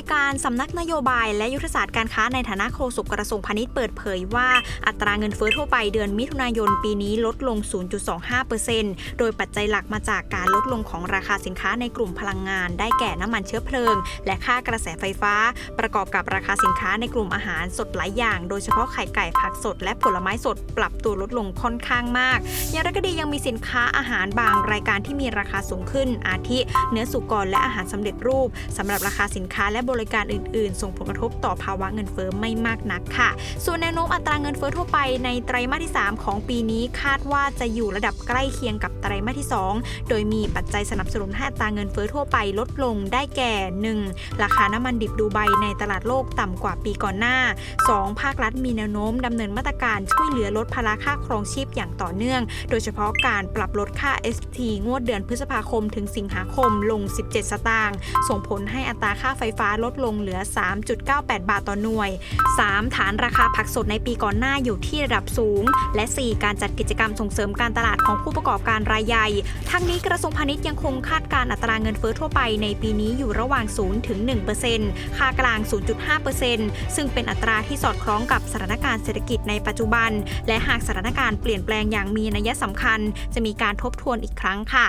วยการสำนักนโยบาย และยุทธศาสตร์การค้าในฐานะโฆษกกระทรวงพาณิชย์เปิดเผยว่า อัตราเงินเฟ้อทั่วไปเดือนมิถุนายนปีนี้ลดลง 0.25%โดยปัจจัยหลักมาจากการลดลงของราคาสินค้าในกลุ่มพลังงาน ได้แก่น้ำมันเชื้อเพลิง และค่ากระแสไฟฟ้า ประกอบกับราคาสินค้าในกลุ่มอาหารสดหลายอย่าง โดยเฉพาะไข่ไก่ผักสด และผลไม้สดปรับตัวลดลงค่อนข้างมาก อย่างไรก็ดียังมีสินค้าอาหารบางรายการที่มีราคาสูงขึ้น อาทิ เนื้อสุกรและอาหารสำเร็จรูปสำหรับราคาสินค้าและบริการอื่น ๆ ส่งผลกระทบต่อภาวะเงินเฟ้อไม่มากนักค่ะ ส่วนแนวโน้มอัตราเงินเฟ้อทั่วไปในไตรมาสที่ 3 ของปีนี้คาดว่าจะอยู่ระดับใกล้เคียงกับไตรมาสที่ 2 โดยมีปัจจัยสนับสนุนให้อัตราเงินเฟ้อทั่วไปลดลงได้แก่ 1. ราคาน้ำมันดิบดูไบในตลาดโลกต่ำกว่าปีก่อนหน้า 2. ภาครัฐมีแนวโน้มดำเนินมาตรการช่วยเหลือลดภาระค่าครองชีพอย่างต่อเนื่อง โดยเฉพาะการปรับลดค่า ST งวดเดือนพฤษภาคมถึงสิงหาคมลง 17 สตางค์ส่งผลให้อัตราค่าไฟฟ้าลดลงเหลือ 3.98 บาทต่อหน่วย 3. ฐานราคาผักสดในปีก่อนหน้าอยู่ที่ระดับสูง และ 4. การจัดกิจกรรมส่งเสริมการตลาดของผู้ประกอบการรายใหญ่ ทั้งนี้กระทรวงพาณิชย์ยังคงคาดการณ์อัตราเงินเฟ้อทั่วไปในปีนี้อยู่ระหว่าง 0 ถึง 1%ค่ากลาง 0.5%ซึ่งเป็นอัตราที่สอดคล้องกับสถานการณ์เศรษฐกิจในปัจจุบัน และหากสถานการณ์เปลี่ยนแปลงอย่างมีนัยสำคัญ จะมีการทบทวนอีกครั้งค่ะ